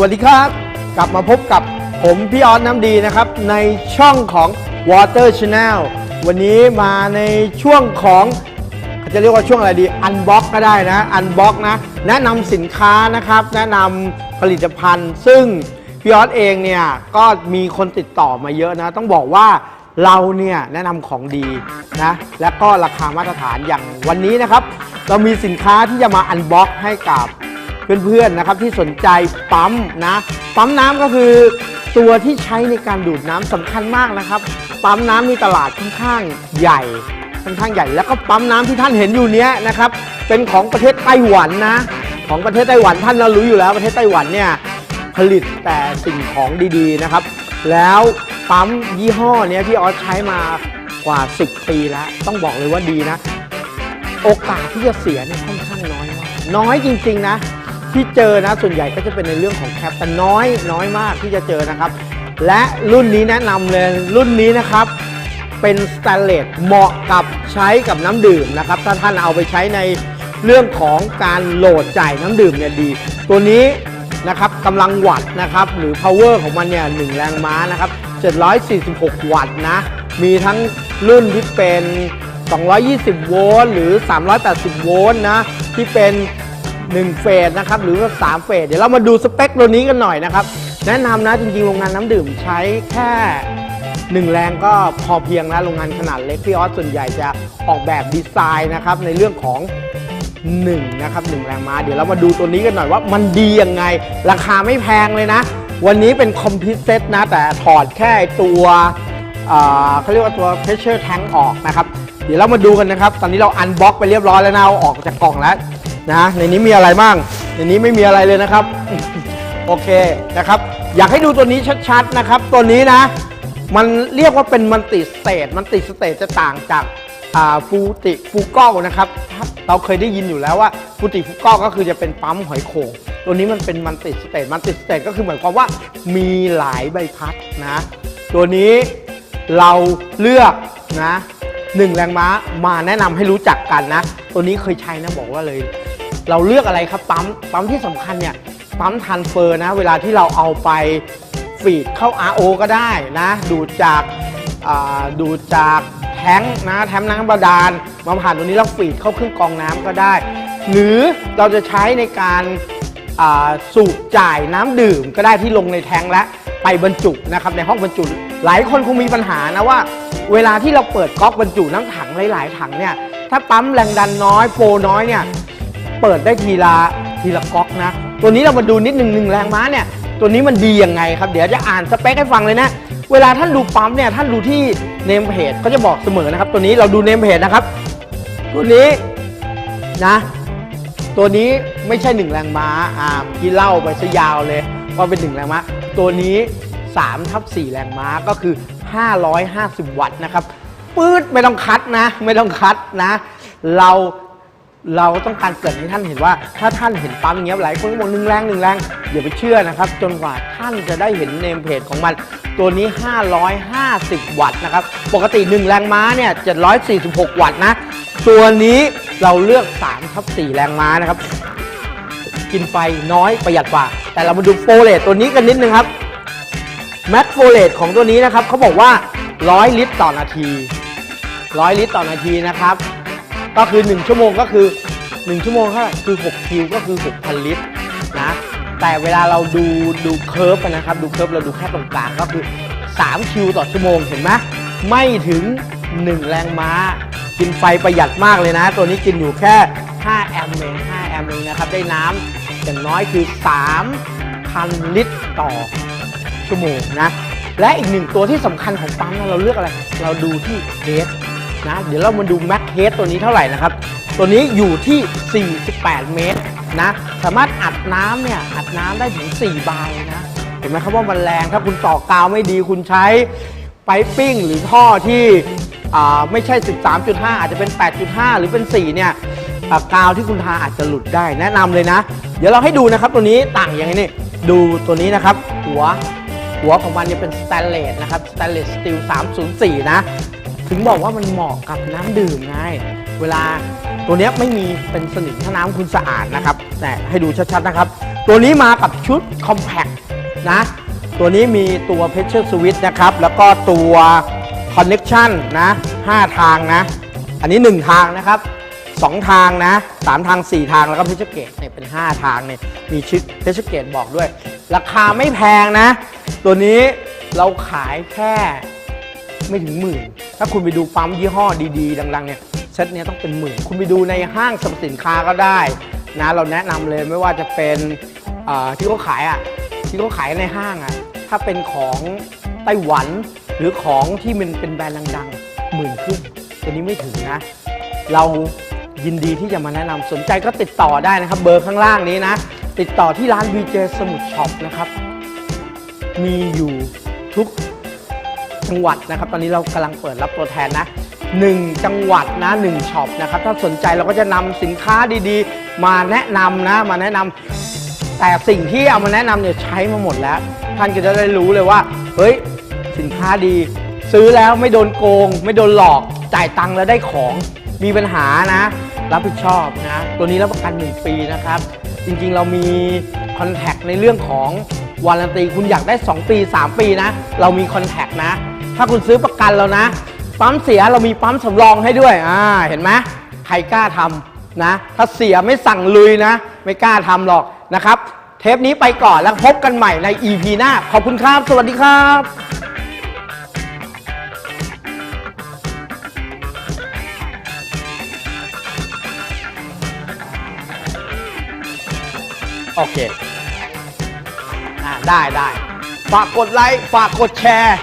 วัสดีครับ กลับมาพบกับผมพี่ออสน้ำดีนะครับ ในช่องของ Water Channel วันนี้มาในช่วงของจะเรียกว่าช่วงอะไรดีอันบ็อกก็ได้นะอันบ็อกนะ แนะนำสินค้านะครับ แนะนำผลิตภัณฑ์ ซึ่งพี่ออสเองเนี่ยก็มีคนติดต่อมาเยอะนะ ต้องบอกว่าเราเนี่ยแนะนำของดีนะและก็ราคามาตรฐานอย่างวันนี้นะครับ เรามีสินค้าที่จะมาอันบ็อกให้กับ เพื่อนๆนะครับที่สนใจปั๊มนะปั๊มน้ำก็คือตัวที่ใช้ในการดูดน้ำสำคัญมากนะครับ ปั๊มน้ำมีตลาดค่อนข้างใหญ่ค่อนข้างใหญ่ แล้วก็ปั๊มน้ำที่ท่านเห็นอยู่เนี้ยนะครับเป็นของประเทศไต้หวันนะ ของประเทศไต้หวันท่านเรารู้อยู่แล้วประเทศไต้หวันเนี่ยผลิตแต่สิ่งของดีๆนะครับ แล้วปั๊มยี่ห้อเนี้ยพี่ออสใช้มากว่า 10 ปีแล้ว ต้องบอกเลยว่าดีนะ โอกาสที่จะเสียเนี่ยค่อนข้างน้อยมากน้อยจริง ๆ นะ ที่เจอนะส่วนใหญ่ก็จะเป็นในเรื่องของแคปแต่น้อยน้อยมากที่จะเจอนะครับ และรุ่นนี้แนะนำเลยรุ่นนี้นะครับเป็นสแตนเลสเหมาะกับใช้กับน้ำดื่มนะครับ ถ้าท่านเอาไปใช้ในเรื่องของการโหลดจ่ายน้ำดื่มเนี่ยดี ตัวนี้นะครับกำลังวัตต์นะครับหรือ power ของมันเนี่ยหนึ่งแรงม้านะครับ 746 วัตต์นะ มีทั้งรุ่นที่เป็น 220 โวลต์หรือ 380 โวลต์นะ ที่เป็น 1เฟสนะครับหรือว่า3เฟสเดี๋ยวเรามาดูสเปคตัวนี้กันหน่อยนะครับ แนะนำนะจริงๆโรงงานน้ำดื่มใช้แค่1แรงก็พอเพียงนะโรงงานขนาดเล็กพี่ออสส่วนใหญ่จะออกแบบดีไซน์นะครับในเรื่องของ1นะครับ1แรงม้าเดี๋ยวเรามาดูตัวนี้กันหน่อยว่ามันดียังไง ราคาไม่แพงเลยนะ วันนี้เป็นคอมพิวเซตนะ แต่ถอดแค่ตัวเขาเรียกว่าตัว pressure tank ออกนะครับ เดี๋ยวเรามาดูกันนะครับ ตอนนี้เราอันบ็อกไปเรียบร้อยแล้วนะเอาออกจากกล่องแล้ว นะในนี้มีอะไรบ้างในนี้ไม่มีอะไรเลยนะครับ โอเคนะครับ อยากให้ดูตัวนี้ชัดๆนะครับ ตัวนี้นะ มันเรียกว่าเป็นมันติสเตทมันติสเตทจะต่างจากฟูติฟูกอลนะครับเราเคยได้ยินอยู่แล้วว่าฟูติฟูกอลก็คือจะเป็นปั๊มหอยโข่งตัวนี้มันเป็นมันติสเตทมันติสเตทก็คือเหมายความว่ามีหลายใบพัดนะ ตัวนี้เราเลือกนะหนึ่งแรงม้ามาแนะนำให้รู้จักกันนะ ตัวนี้เคยใช้นะบอกว่าเลย เราเลือกอะไรครับปั๊มปั๊มที่สำคัญเนี่ยปั๊มทันเฟอร์นะ เวลาที่เราเอาไปฟีดเข้า RO ก็ได้นะ ดูดจากาดูดจากแท้งนะแท้งน้ำบาดาลมาผ่านตัวนี้แล้วฟีดเข้าเครื่องกรองน้ำก็ได้ หรือเราจะใช้ในการาสูบจ่ายน้ำดื่มก็ได้ที่ลงในแท้งและไปบรรจุนะครับในห้องบรรจุ หลายคนคงมีปัญหานะว่า เวลาที่เราเปิดก๊อกบรรจุน้ำถังหลาย ๆ ถังเนี่ยถ้าปั๊มแรงดันน้อยโฟน้อยเนี่ย เปิดได้ทีละทีละก๊อกนะ ตัวนี้เรามาดูนิดหนึ่งหนึ่งแรงม้าเนี่ย ตัวนี้มันดียังไงครับ เดี๋ยวจะอ่านสเปคให้ฟังเลยนะ เวลาท่านดูปั๊มเนี่ยท่านดูที่เนมเพจก็จะบอกเสมอนะครับ ตัวนี้เราดูเนมเพจนะครับ ตัวนี้นะ ตัวนี้ไม่ใช่หนึ่งแรงม้าอ่าที่เล่าไปซะยาวเลยว่าเป็นหนึ่งแรงม้า ตัวนี้3ทับ4แรงม้าก็คือ 550 วัตต์นะครับปื๊ดไม่ต้องคัดนะ ไม่ต้องคัดนะ เรา เราต้องการเกิดให้ท่านเห็นว่า ถ้าท่านเห็นปั๊มอย่างเงี้ยหลายคนก็บอกหนึ่งแรงหนึ่งแรงอย่าไปเชื่อนะครับ จนกว่าท่านจะได้เห็นเนมเพจของมัน ตัวนี้ 550 วัตต์นะครับ ปกติ 1 แรงม้าเนี่ย 746 วัตต์นะ ตัวนี้เราเลือก3ทับ4แรงม้านะครับ กินไฟน้อยประหยัดกว่า แต่เรามาดูโฟเลตตัวนี้กันนิดนึงครับแม็กโฟเลตของตัวนี้นะครับเขาบอกว่า 100 ลิตรต่อนาที 100 ลิตรต่อนาทีนะครับ ก็คือ 1 ชั่วโมงก็คือ 1 ชั่วโมงเท่าไหร่คือ 6 คิวก็คือ 6,000 ลิตรนะ แต่เวลาเราดูดูเคิร์ฟนะครับ ดูเคิร์ฟเราดูแค่ตรงกลางก็คือ 3 คิวต่อชั่วโมงเห็นไหมไม่ถึง 1 แรงม้า กินไฟประหยัดมากเลยนะ ตัวนี้กินอยู่แค่ 5 แอมป์เอง5แอมป์เองนะครับ ได้น้ำอย่างน้อยคือ 3,000 ลิตรต่อชั่วโมงนะ และอีกหนึ่งตัวที่สำคัญของปั๊มนะเราเลือกอะไร เราดูที่เฮด นะ เดี๋ยวเรามาดูแม็กเฮดตัวนี้เท่าไหร่นะครับ ตัวนี้อยู่ที่ 48 เมตรนะ สามารถอัดน้ำเนี่ย อัดน้ำได้ถึง 4 บาร์เลยนะ เห็นไหมครับว่ามันแรง ถ้าคุณต่อกาวไม่ดีคุณใช้ไปปิ้งหรือท่อที่อ่าไม่ใช่ 13.5 อาจจะเป็น 8.5 หรือเป็น 4 เนี่ยกาวที่คุณทาอาจจะหลุดได้แนะนำเลยนะ เดี๋ยวเราให้ดูนะครับตัวนี้ต่างยังไงนี่ดูตัวนี้นะครับ หัวหัวของมันเนี่ยเป็นสแตนเลสนะครับสแตนเลสสตีล304 นะ ถึงบอกว่ามันเหมาะกับน้ำดื่มไง เวลาตัวเนี้ยไม่มีเป็นสนิมถ้าน้ำคุณสะอาดนะครับแต่ให้ดูชัดๆนะครับ ตัวนี้มากับชุด Compact นะ ตัวนี้มีตัว Pressure Switch นะครับ แล้วก็ตัว Connection นะ 5 ทางนะ อันนี้ 1 ทางนะครับ 2 ทางนะ 3 ทาง 4 ทางแล้วก็ Pressure Gauge เนี่ยเป็น 5 ทางเนี่ยมีชิด Pressure Gauge บอกด้วย ราคาไม่แพงนะ ตัวนี้เราขายแค่ไม่ถึงหมื่น ถ้าคุณไปดูปั๊มยี่ห้อดีๆ ดังๆเนี่ยเซตเนี้ยต้องเป็นหมื่น คุณไปดูในห้างสรรพสินค้าก็ได้นะเราแนะนำเลยไม่ว่าจะเป็นอ่อที่เขาขายอะที่เขาขายในห้างอะถ้าเป็นของไต้หวันหรือของที่มันเป็นแบรนด์ดังๆหมื่นขึ้นตัวนี้ไม่ถึงนะ เรายินดีที่จะมาแนะนำสนใจก็ติดต่อได้นะครับ เบอร์ข้างล่างนี้นะ ติดต่อที่ร้าน VJ สมุทรช็อปนะครับ มีอยู่ทุก จังหวัดนะครับ ตอนนี้เรากำลังเปิดรับตัวแทนนะ 1 จังหวัดนะ1ช็อปนะครับ ถ้าสนใจเราก็จะนำสินค้าดีๆ มาแนะนำนะ มาแนะนำแต่สิ่งที่เอามาแนะนำเนี่ยใช้มาหมดแล้ว ท่านก็จะได้รู้เลยว่า เฮ้ย สินค้าดี ซื้อแล้วไม่โดนโกง ไม่โดนหลอก จ่ายตังค์แล้วได้ของ มีปัญหานะ รับผิดชอบนะ ตัวนี้รับประกัน 1 ปีนะครับ จริงๆเรามีคอนแทคในเรื่องของวารันตีคุณอยากได้ 2 ปี 3 ปีนะ เรามีคอนแทคนะ ถ้าคุณซื้อประกันเรานะ ปั๊มเสียเรามีปั๊มสำรองให้ด้วยอ่าเห็นไหมใครกล้าทำนะ ถ้าเสียไม่สั่งลุยนะ ไม่กล้าทำหรอกนะครับ เทปนี้ไปก่อนแล้วพบกันใหม่ใน EP หน้า ขอบคุณครับ สวัสดีครับโอเค อ่าได้ได้ ฝากกดไลค์ ฝากกดแชร์